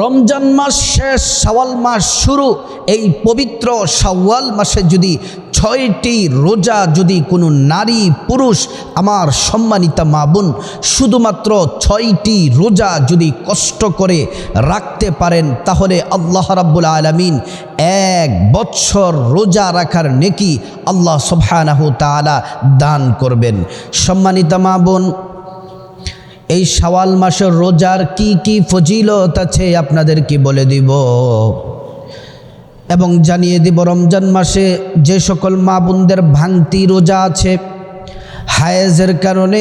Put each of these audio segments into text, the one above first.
রমজান মাস শেষ, শাওয়াল মাস শুরু, এই পবিত্র শাওয়াল মাসে যদি ছয়টি রোজা যদি কোনো নারী পুরুষ, আমার সম্মানিতা মা বোন, শুধুমাত্র ছয়টি রোজা যদি কষ্ট করে রাখতে পারেন, তাহলে আল্লাহ রাব্বুল আলমিন এক বৎসর রোজা রাখার নেকি আল্লাহ সুবহানাহু তাআলা দান করবেন। সম্মানিতা মা বোন এই শাওয়াল মাসের রোজার কি কি ফজিলত আছে আপনাদেরকে বলে দিব। এবং জানিয়ে দিব, রমজান মাসে যে সকল মা বোনদের ভাঙতি রোজা আছে, হায়েজের কারণে,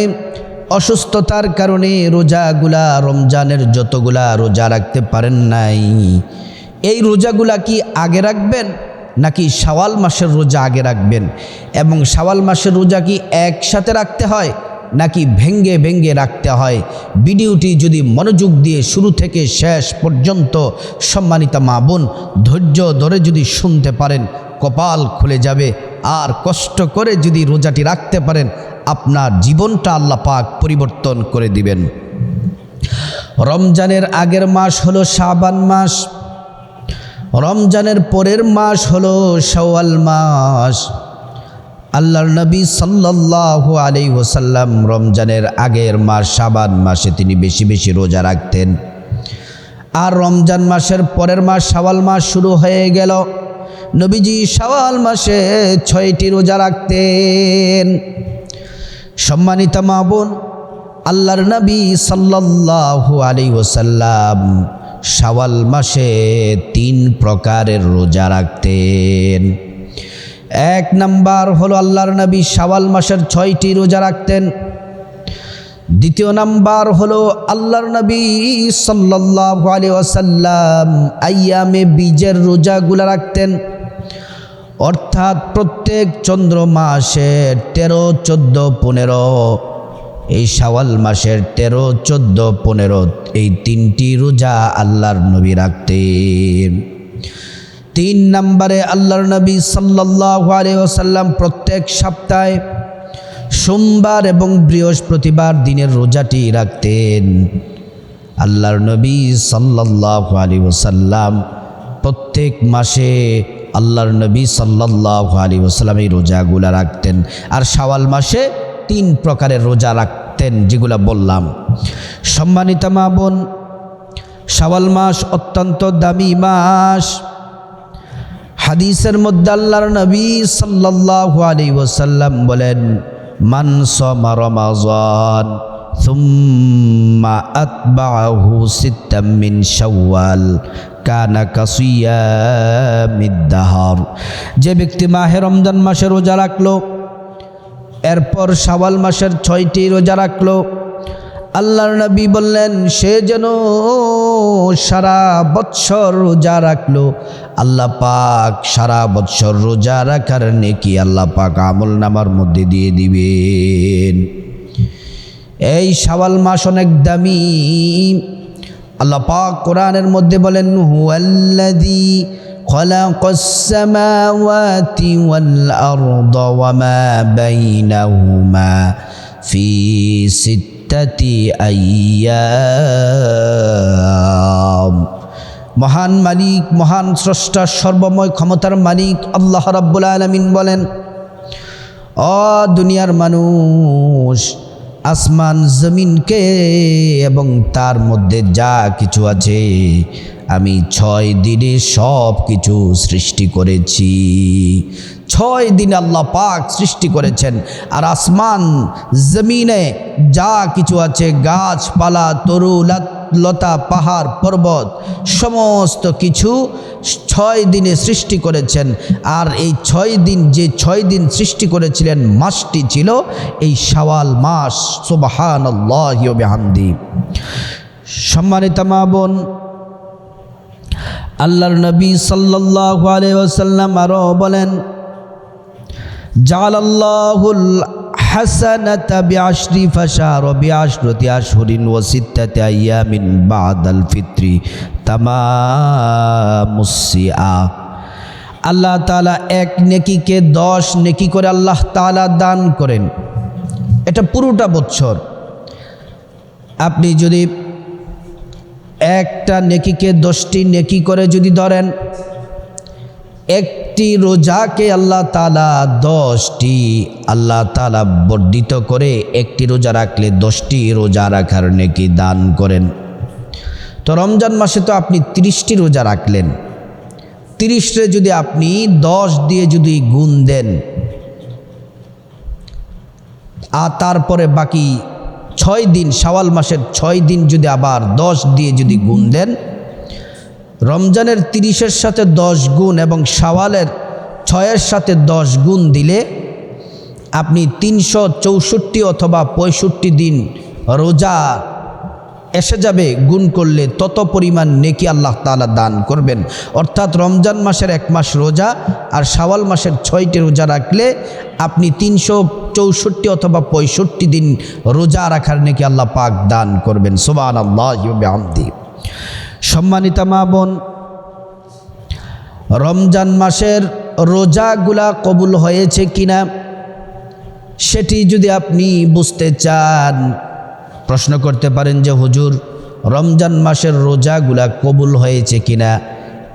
অসুস্থতার কারণে রোজাগুলা, রমজানের যতগুলা রোজা রাখতে পারেন নাই। এই রোজাগুলা কি আগে রাখবেন, নাকি শাওয়াল মাসের রোজা আগে রাখবেন? এবং শাওয়াল মাসের রোজা কি একসাথে রাখতে হয়? নাকি ভেঙ্গে ভেঙ্গে রাখতে হয়? ভিডিওটি যদি মনোযোগ দিয়ে শুরু থেকে শেষ পর্যন্ত সম্মানিতা মা বোন, ধৈর্য ধরে যদি শুনতে পারেন, কপাল খুলে যাবে। আর কষ্ট করে যদি রোজাটি রাখতে পারেন, আপনার জীবনটা আল্লাহ পাক পরিবর্তন করে দিবেন। রমজানের আগের মাস হলো শাবান মাস। রমজানের পরের মাস হলো শাওয়াল মাস। আল্লাহর নবী সাল্লাল্লাহু আলাইহি ওসাল্লাম রমজানের আগের মাস সাবান মাসে তিনি বেশি বেশি রোজা রাখতেন। আর রমজান মাসের পরের মাস শাওয়াল মাস শুরু হয়ে গেল। নবীজি সাওয়াল মাসে ছয়টি রোজা রাখতেন। সম্মানিত মা বোন, আল্লাহর নবী সাল্লাল্লাহু আলাইহি ওসাল্লাম শাওয়াল মাসে তিন প্রকারের রোজা রাখতেন। এক নাম্বার হলো আল্লাহর নবী শাওয়াল মাসের ছয়টি রোজা রাখতেন। দ্বিতীয় নাম্বার হলো আল্লাহর নবী সাল্লাল্লাহু আলাইহি ওয়াসাল্লাম আইয়ামে বীজের রোজাগুলো রাখতেন। অর্থাৎ প্রত্যেক চন্দ্র মাসের তেরো, চোদ্দ, পনেরো, এই শাওয়াল মাসের তেরো, চোদ্দ, পনেরো, এই তিনটি রোজা আল্লাহর নবী রাখতেন। তিন নম্বরে আল্লাহর নবী সাল্লাল্লাহু আলাইহি ওয়াসাল্লাম প্রত্যেক সপ্তাহে সোমবার এবং বৃহস্পতিবার দিনের রোজাটি রাখতেন। আল্লাহর নবী আলাইহি ওয়াসাল্লাম প্রত্যেক মাসে আল্লাহর নবী আলাইহি ওয়াসাল্লাম এই রোজাগুলা রাখতেন। আর শাওয়াল মাসে তিন প্রকারের রোজা রাখতেন যেগুলা বললাম। সম্মানিতা মা বোন, শাওয়াল মাস অত্যন্ত দামি মাস। হাদিসের মধ্যে আল্লাহর নবী সাল্লাল্লাহু আলাইহি ওয়াসাল্লাম বলেন, মান সামা রমাযান থুম্মা আতবাআহু সিত্তাম মিন শাওয়াল, কানা কাসিয়ামিদ দাহর যে ব্যক্তি মাহে রমজান মাসে রোজা রাখল, এরপর শাওয়াল মাসের ছয়টি রোজা রাখল, আল্লাহর নবী বললেন, সে যেন সারা বৎসর রোজা রাখল আল্লাহ পাক সারা বৎসর রোজা রাখার নেকি আল্লাহ পাক আমল নামার মধ্যে দিয়ে দিবেন এই শাওয়াল মাস অনেক দামি আল্লাহ পাক কোরআনের মধ্যে বলেন হুয়াল্লাযী خلق السماوات والأرض وما بينهما في ستة أيام মহান মালিক, মহান স্রষ্টা, সর্বময় ক্ষমতার মালিক আল্লাহ রাব্বুল আলমিন বলেন, অ দুনিয়ার মানুষ, আসমান, জমিনকে এবং তার মধ্যে যা কিছু আছে, আমি ছয় দিনে সব কিছু সৃষ্টি করেছি। ছয় দিন আল্লাহ পাক সৃষ্টি করেছেন। আর আসমান, জমিনে যা কিছু আছে, গাছপালা, তরু লতা, পাহাড়, পর্বত, সমস্ত কিছু ছয় দিনে সৃষ্টি করেছেন। আর এই ছয় দিন, যে ছয় দিন সৃষ্টি করেছিলেন, মাসটি ছিল এই সওয়াল মাস। সুবাহান সম্মানিত মা বোন, আল্লাহর নবী আলাইহি ওয়াসাল্লাম আরও বলেন জালাল্লাহুল হাসানাতা বিআশরি ফাশার বিআশরতি আশহুরিন ওয়া সিত্তাতি আইয়ামিন বাদাল ফিত্রি তামামুসসিআ। আল্লাহ তাআলা এক নেকিকে দশ নেকি করে আল্লাহ তাআলা দান করেন। এটা পুরোটা বছর আপনি যদি একটা নেকিকে দশটি নেকি করে যদি ধরেন একটি রোজাকে আল্লাহ তালা দশটি, আল্লাহ তালা বর্ধিত করে একটি রোজা রাখলে দশটি রোজা রাখার নেকি দান করেন। তো রমজান মাসে তো আপনি তিরিশটি রোজা রাখলেন। তিরিশে যদি আপনি দশ দিয়ে যদি গুণ দেন, আর তারপরে বাকি ছয় দিন, শাওয়াল মাসের ছয় দিন যদি আবার দশ দিয়ে যদি গুণ দেন রমজানের তিরিশের সাথে দশ গুণ এবং শাওয়ালের ছয়ের সাথে দশ গুণ দিলে আপনি তিনশো চৌষট্টি অথবা পঁয়ষট্টি দিন রোজা এসে যাবে গুণ করলে তত পরিমাণ নেকি আল্লাহ তালা দান করবেন। অর্থাৎ রমজান মাসের এক মাস রোজা আর শাওয়াল মাসের ছয়টি রোজা রাখলে আপনি তিনশো চৌষট্টি অথবা পঁয়ষট্টি দিন রোজা রাখার নেকি আল্লাহ পাক দান করবেন। সোবান আল্লাহ সম্মানিতা মা বোন, রমজান মাসের রোজাগুলা কবুল হয়েছে কিনা সেটি যদি আপনি বুঝতে চান, প্রশ্ন করতে পারেন যে হুজুর, রমজান মাসের রোজাগুলা কবুল হয়েছে কিনা?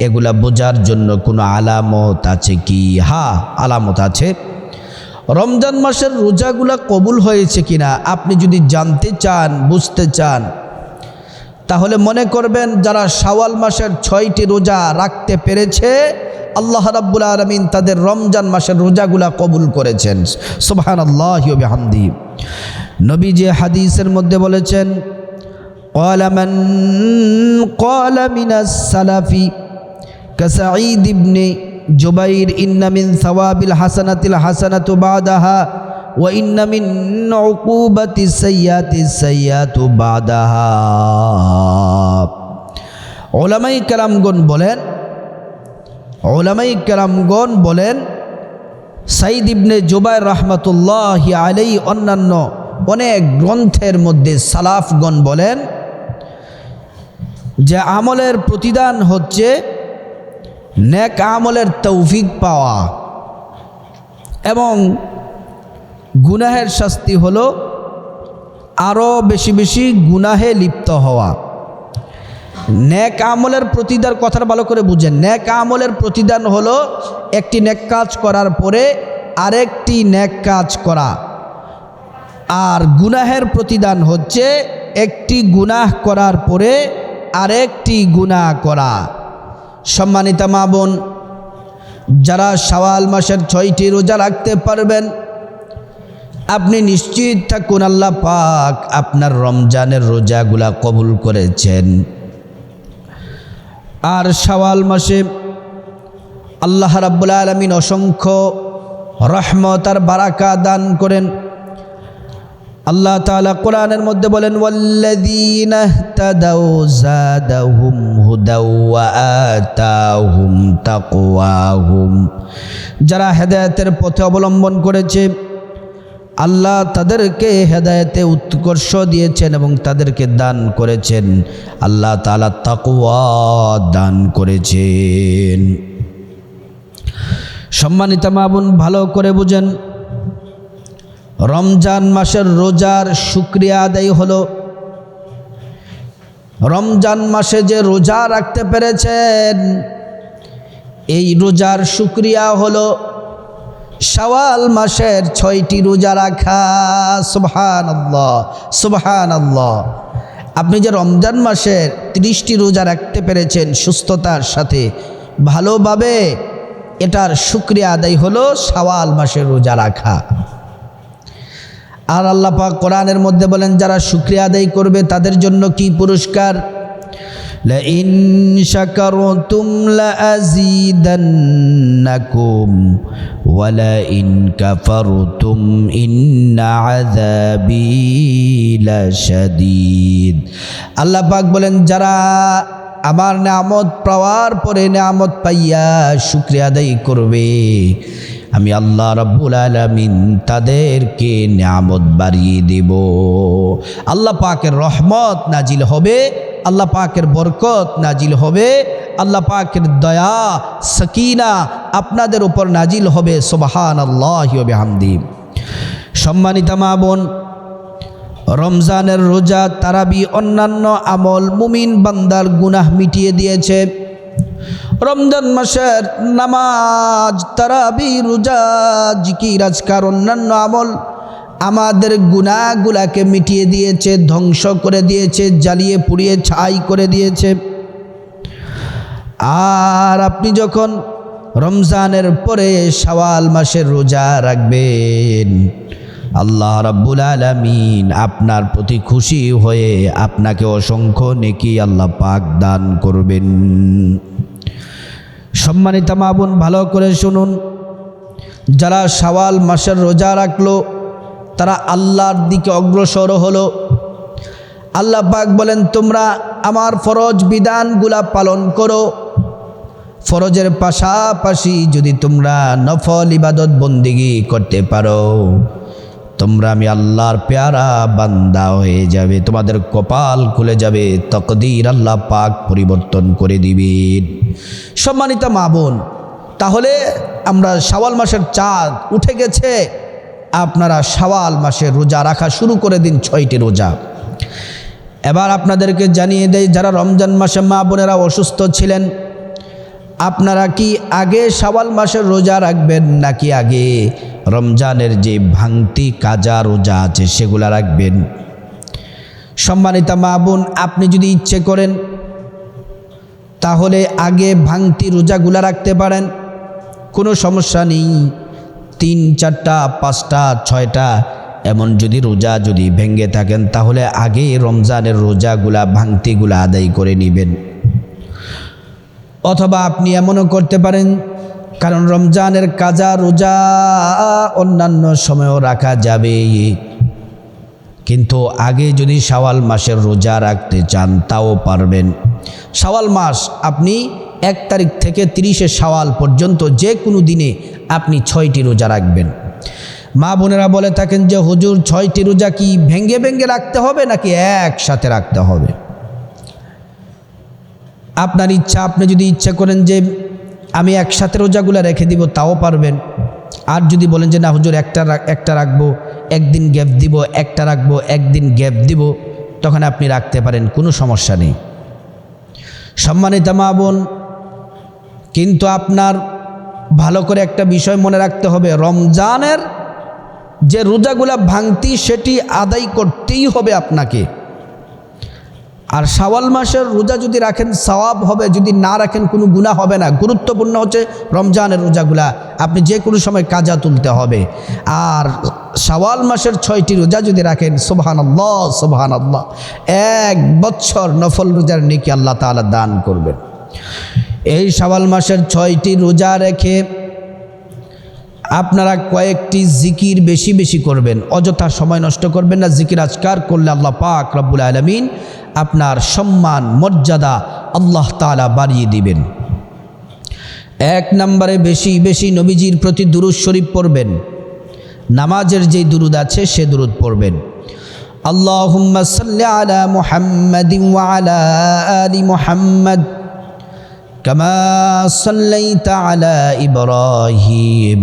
এগুলা বোঝার জন্য কোনো আলামত আছে কি? হা আলামত আছে। রমজান মাসের রোজাগুলা কবুল হয়েছে কিনা? আপনি যদি জানতে চান, বুঝতে চান তাহলে মনে করবেন যারা শাওয়াল মাসের ছয়টি রোজা রাখতে পেরেছে, আল্লাহ রাব্বুল আলমিন তাদের রমজান মাসের রোজাগুলা কবুল করেছেন। সুবাহান আল্লাহামদি নবী যে হাদিসের মধ্যে বলেছেন কলামন কলামিনা সালাফি কাসাঈদ ইবনে জুবাইর ইন্নামিন সওয়াবিল হাসানাতিল হাসানাতু বাদাহা وإن من عقوبة السيئات السيئات بعدها ওলামাই কালামগণ বলেন ওলামাই কালামগণ বলেন সাইদ ইবনে জুবাইর রহমতুল্লাহ আলাই অন্যান্য অনেক গ্রন্থের মধ্যে সালাফগণ বলেন যে আমলের প্রতিদান হচ্ছে নেক আমলের তৌফিক পাওয়া এবং গুনাহের শাস্তি হল আরও বেশি বেশি গুনাহে লিপ্ত হওয়া। ন্যাক আমলের প্রতিদান, কথাটা ভালো করে বুঝেন। ন্যাক আমলের প্রতিদান হলো একটি ন্যাক কাজ করার পরে আরেকটি ন্যাক কাজ করা। আর গুনাহের প্রতিদান হচ্ছে একটি গুনাহ করার পরে আরেকটি গুনাহ করা। সম্মানিতা মা বোন, যারা শাওয়াল মাসের ছয়টি রোজা রাখতে পারবেন আপনি নিশ্চিত থাকুন, আল্লাহ পাক আপনার রমজানের রোজাগুলা কবুল করেছেন। আর শাওয়াল মাসে আল্লাহ রাব্বুল আলমিন অসংখ্য রহমত আর বারাকা দান করেন। আল্লাহ তাআলা কোরআনের মধ্যে বলেন যারা হেদায়েতের পথে অবলম্বন করেছে আল্লাহ তাদেরকে হেদায়েতে উৎকর্ষ দিয়েছেন এবং তাদেরকে দান করেছেন। আল্লাহ তাআলা তাকওয়া দান করেছেন। সম্মানিত মাবুন ভালো করে বুঝেন। রমজান মাসের রোজার শুক্রিয়া আদায় হলো। রমজান মাসে যে রোজা রাখতে পেরেছেন, এই রোজার শুক্রিয়া হলো শাওয়াল মাসের ছয়টি রোজা রাখা। সুবহান আল্লাহ সুবহান আল্লাহ আপনি যে রমজান মাসের তিরিশটি রোজা রাখতে পেরেছেন সুস্থতার সাথে, ভালোভাবে এটার শুক্রিয়া আদায় হলো শাওয়াল মাসের রোজা রাখা। আর আল্লাহ পাক কোরআনের মধ্যে বলেন, যারা শুক্রিয়া আদায় করবে তাদের জন্য কি পুরস্কার? لئن شكرتم لأزيدنكم ولئن كفرتم إن عذابي لشديد আল্লাহ পাক বলেন যারা আমার নামত পাওয়ার পরে নামত পাইয়া শুক্রিয়া আদায় করবে আমি আল্লাহ রব্বুল আলমিন তাদেরকে নিয়ামত বাড়িয়ে দেব। আল্লাহ পাকের রহমত নাজিল হবে, আল্লাহ পাকের বরকত নাজিল হবে, আল্লাহ পাকের দয়া, সকিনা আপনাদের উপর নাজিল হবে সোবাহান আল্লাহ হামদি সম্মানিতা মা বোন, রমজানের রোজা তারাবি অন্যান্য আমল মুমিন বান্দার গুনাহ মিটিয়ে দিয়েছে। রমজান মাসের নামাজ, তারাবি, রোজা, জিকির আজকার অন্যান্য আমল আমাদের গুনাহগুলাকে মিটিয়ে দিয়েছে, ধ্বংস করে দিয়েছে, জ্বালিয়ে পুড়িয়ে ছাই করে দিয়েছে। আর আপনি যখন রমজানের পরে সওয়াল মাসের রোজা রাখবেন আল্লাহ রাব্বুল আলামিন আপনার প্রতি খুশি হয়ে আপনাকে অসংখ্য নেকি আল্লাহ পাক দান করবেন। সম্মানিত মা বোন, ভালো করে শুনুন। যারা শাওয়াল মাসের রোজা রাখল, তারা আল্লাহর দিকে অগ্রসর হলো। আল্লাহ পাক বলেন, তোমরা আমার ফরজ বিধানগুলা পালন করো। ফরজের পাশাপাশি যদি তোমরা নফল ইবাদত বন্দিগি করতে পারো। তোমরা আমি আল্লাহর পেয়ারা বান্দা হয়ে যাবে, তোমাদের কপাল খুলে যাবে, তকদির আল্লাহ পাক পরিবর্তন করে দিবেন। সম্মানিত মা বোন, তাহলে আমরা শাওয়াল মাসের চাঁদ উঠে গেছে, আপনারা শাওয়াল মাসের রোজা রাখা শুরু করে দিন, ছয়টি রোজা। এবার আপনাদেরকে জানিয়ে দেয় যারা রমজান মাসে মা বোনেরা অসুস্থ ছিলেন আপনারা কি আগে শাওয়াল মাসের রোজা রাখবেন নাকি আগে? রমজানের যে ভাঙতি কাজা রোজা আছে সেগুলা রাখবেন। সম্মানিতা মা বোন, আপনি যদি ইচ্ছে করেন, তাহলে আগে ভাঙতি রোজাগুলা রাখতে পারেন। কোনো সমস্যা নেই। তিন, চারটা, পাঁচটা, ছয়টা, এমন যদি রোজা যদি ভেঙে থাকেন, তাহলে আগে রমজানের রোজাগুলা, ভাঙতিগুলা আদায় করে নেবেন। অথবা আপনি এমনও করতে পারেন, কারণ রমজানের কাজা, রোজা অন্যান্য সময়ও রাখা যাবে। কিন্তু আগে যদি শাওয়াল মাসের রোজা রাখতে চান, তাও পারবেন। শাওয়াল মাস আপনি এক তারিখ থেকে তিরিশে শাওয়াল পর্যন্ত যে কোনো দিনে আপনি ছয়টি রোজা রাখবেন। মা বোনেরা বলে থাকেন যে, হুজুর, ছয়টি রোজা কি ভেঙ্গে ভেঙ্গে রাখতে হবে নাকি একসাথে রাখতে হবে? আপনার ইচ্ছা, আপনি যদি ইচ্ছা করেন যে আমি একসাথে রোজাগুলো রেখে দিব, তাও পারবেন। আর যদি বলেন যে, না, হুজুর, একটা একটা রাখব, একদিন গ্যাপ দিব, একটা রাখব, একদিন গ্যাপ দিব, তখন আপনি রাখতে পারেন, কোনো সমস্যা নেই। সম্মানিত মা বোন, কিন্তু আপনার ভালো করে একটা বিষয় মনে রাখতে হবে, রমজানের যে রোজাগুলা ভাঙতি, সেটি আদায় করতেই হবে আপনাকে। আর শাওয়াল মাসের রোজা যদি রাখেন, সওয়াব হবে, যদি না রাখেন, কোনো গুণা হবে না। গুরুত্বপূর্ণ হচ্ছে রমজানের রোজাগুলা। আপনি যে কোনো সময় কাজা তুলতে হবে। আর শাওয়াল মাসের ছয়টি রোজা যদি রাখেন সোবহান আল্লাহ সোবহান আল্লাহ এক বছর নফল রোজার নিকি আল্লাহ তাআলা দান করবেন। এই শাওয়াল মাসের ছয়টি রোজা রেখে আপনারা কয়েকটি জিকির বেশি বেশি করবেন, অযথা সময় নষ্ট করবেন না। জিকির আজকার করলে আল্লাহ পাক রব্বুল আলমিন আপনার সম্মান, মর্যাদা আল্লাহ তালা বাড়িয়ে দিবেন। এক নম্বরে বেশি বেশি নবীজির প্রতি দুরুদ শরীফ পড়বেন। নামাজের যে দুরুদ আছে, সে দুরুদ পড়বেন। আল্লাহুম্মা আলা মোহাম্মদ ওয়া আলা আলি সাল্লাইতা আলা ইব্রাহিম।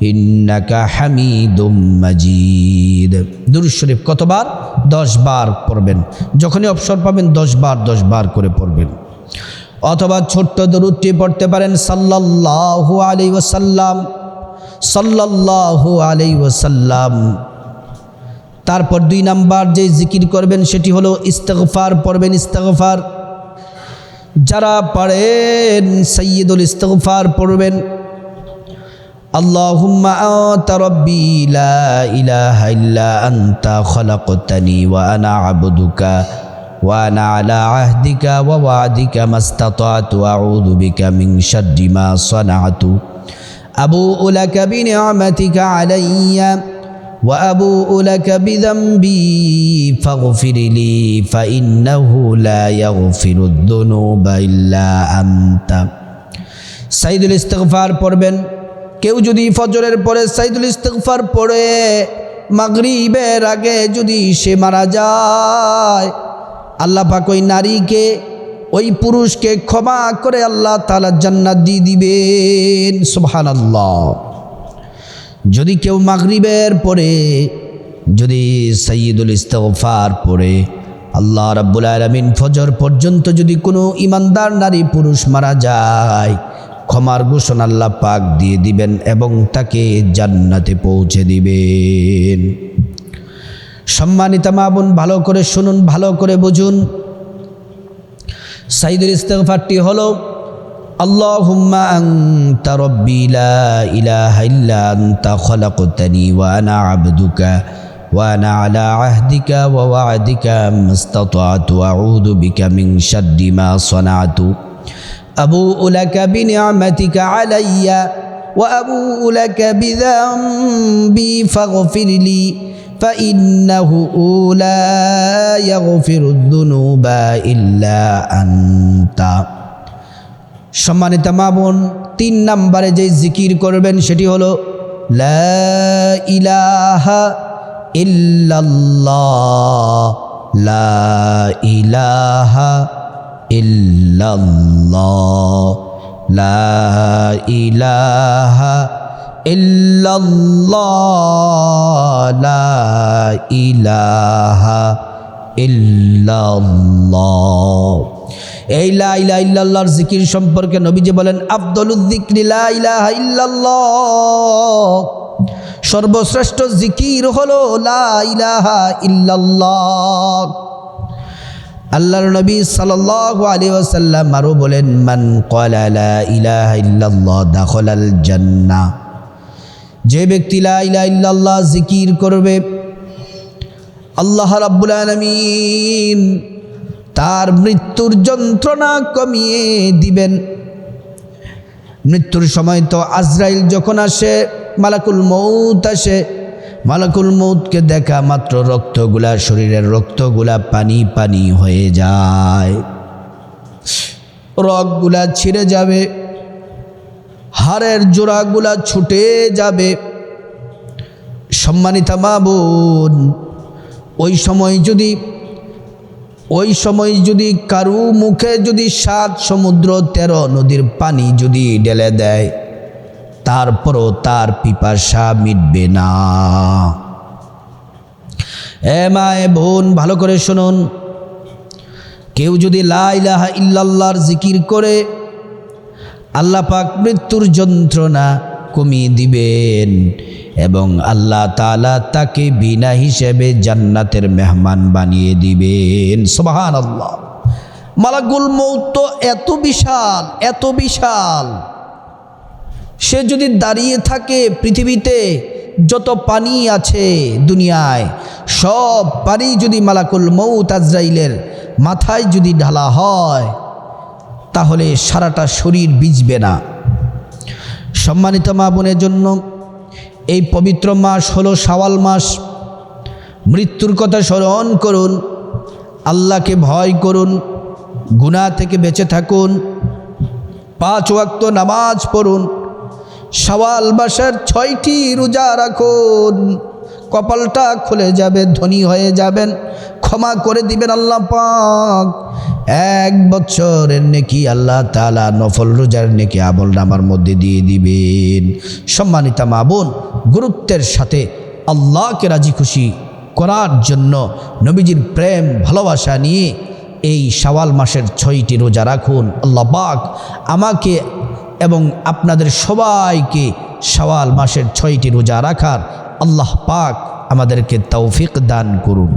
ইন্নাকা হামিদুম মাজিদ। দুরুদ শরীফ কতবার? দশ বার পড়বেন। যখনই অবসর পাবেন, দশ বার দশ বার করে পড়বেন। অথবা ছোট্ট দরুদটি পড়তে পারেন, সাল্লাল্লাহু আলাইহি ওয়াসাল্লাম, সাল্লাল্লাহু আলাইহি ওয়াসাল্লাম। তারপর দুই নাম্বার যে জিকির করবেন, সেটি হলো ইস্তেগফার, পড়বেন ইস্তেগফার। যারা পারেন সৈয়দুল ইস্তেগফার পড়বেন। اللهم أنت ربي لا إله إلا أنت خلقتني وأنا عبدك وأنا على عهدك ووعدك ما استطعت وأعوذ بك من شر ما صنعت أبوء لك بنعمتك علي وأبوء لك بذنبي فاغفر لي فإنه لا يغفر الذنوب إلا أنت সাইদুল ইস্তফার পড়বেন কেউ যদি ফজরের পরে সাইদুল ইস্তফার পড়ে, মাগরিবের আগে যদি সে মারা যায়, আল্লাহ পাক ওই নারীকে, ওই পুরুষকে ক্ষমা করে আল্লাহ তালা জান্নাত দিয়ে দিবেন সুবহান আল্লাহ যদি কেউ মাগরিবের পরে, যদি সৈয়দুল ইস্তফার পরে আল্লাহ রাব্বুল আলমিন ফজর পর্যন্ত যদি কোনো ইমানদার নারী পুরুষ মারা যায় ক্ষমার ঘোষণা আল্লাহ পাক দিয়ে দিবেন এবং তাকে জান্নাতে পৌঁছে দিবেন সম্মানিত মা বোন ভালো করে শুনুন ভালো করে বুঝুন সাইদুল ইস্তফারটি হলো اللهم أنت ربي لا إله إلا أنت خلقتني وأنا عبدك وأنا على عهدك ووعدك ما استطعت وأعوذ بك من شر ما صنعت أبوء لك بنعمتك علي وأبوء لك بذنبي فاغفر لي فإنه لا يغفر الذنوب إلا أنت সম্মানিত মা বোন তিন নাম্বারে যে জিকির করবেন সেটি হলো লা ইলাহা ইল্লাল্লাহ লা ইলাহা ইল্লাল্লাহ, লা ইলাহা ইলাহা এই লা ইল্লাল্লাহর জিকির সম্পর্কে নবীজি বলেন আফদলুল যিকরি সর্বশ্রেষ্ঠ জিকির হলো লা ইল্লাল্লাহ। আল্লাহর নবী সাল্লাল্লাহু আলাইহি ওয়াসাল্লাম আরও বলেন, মান ক্বালা লা ইলাহা ইল্লাল্লাহ দাখালাল জান্নাহ। যে ব্যক্তি লা ইলাহা ইল্লাল্লাহ জিকির করবে, আল্লাহ রাব্বুল আলামিন তার মৃত্যুর যন্ত্রণা কমিয়ে দিবেন। মৃত্যুর সময় তো আজরাইল যখন আসে, মালাকুল মৌত আসে মালাকুল মৌতকে দেখা মাত্র রক্তগুলা, শরীরের রক্তগুলা পানি পানি হয়ে যায়। রগগুলা ছিঁড়ে যাবে, হাড়ের জোড়াগুলা ছুটে যাবে। সম্মানিতা মা বোন, ওই সময় যদি, ওই সময় যদি কারু মুখে যদি সাত সমুদ্র তেরো নদীর পানি যদি ঢেলে দেয় তারপরও তার পিপাসা মিটবে না। এ মায়ে বোন, ভালো করে শুনুন। কেউ যদি লাইলাহা ইল্লাল্লাহর জিকির করে, আল্লাহ পাক মৃত্যুর যন্ত্রণা কমিয়ে দিবেন এবং আল্লাহ তালা তাকে বিনা হিসেবে জান্নাতের মেহমান বানিয়ে দিবেন। সোবাহান আল্লাহ মালাকুল মৌত এত বিশাল এত বিশাল। সে যদি দাঁড়িয়ে থাকে পৃথিবীতে, যত পানি আছে দুনিয়ায়, সব পানি যদি মালাকুল মৌত আজরাইলের মাথায় যদি ঢালা হয়, তাহলে সারাটা শরীর বিজবে না। সম্মানিত মা বোনের জন্য, এই পবিত্র মাস হলো শাওয়াল মাস। মৃত্যুর কথা স্মরণ করুন, আল্লাহকে ভয় করুন, গুনাহ থেকে বেঁচে থাকুন, পাঁচ ওয়াক্ত নামাজ পড়ুন শাওয়াল মাসের ছয়টি রোজা রাখুন। কপালটা খুলে যাবে, ধনী হয়ে যাবেন। ক্ষমা করে দিবেন আল্লাহ পাক। এক বছরের নেকি আল্লাহ তালা নফল রোজার নেকি আমল নামার মধ্যে দিয়ে দিবেন। সম্মানিতা মা বোন, গুরুত্বের সাথে আল্লাহকে রাজি খুশি করার জন্য নবীজির প্রেম, ভালোবাসা নিয়ে এই শাওয়াল মাসের ছয়টি রোজা রাখুন। আল্লাহ পাক আমাকে এবং আপনাদের সবাইকে সওয়াল মাসের ছয়টি রোজা রাখার আল্লাহ পাক আমাদেরকে তৌফিক দান করুন।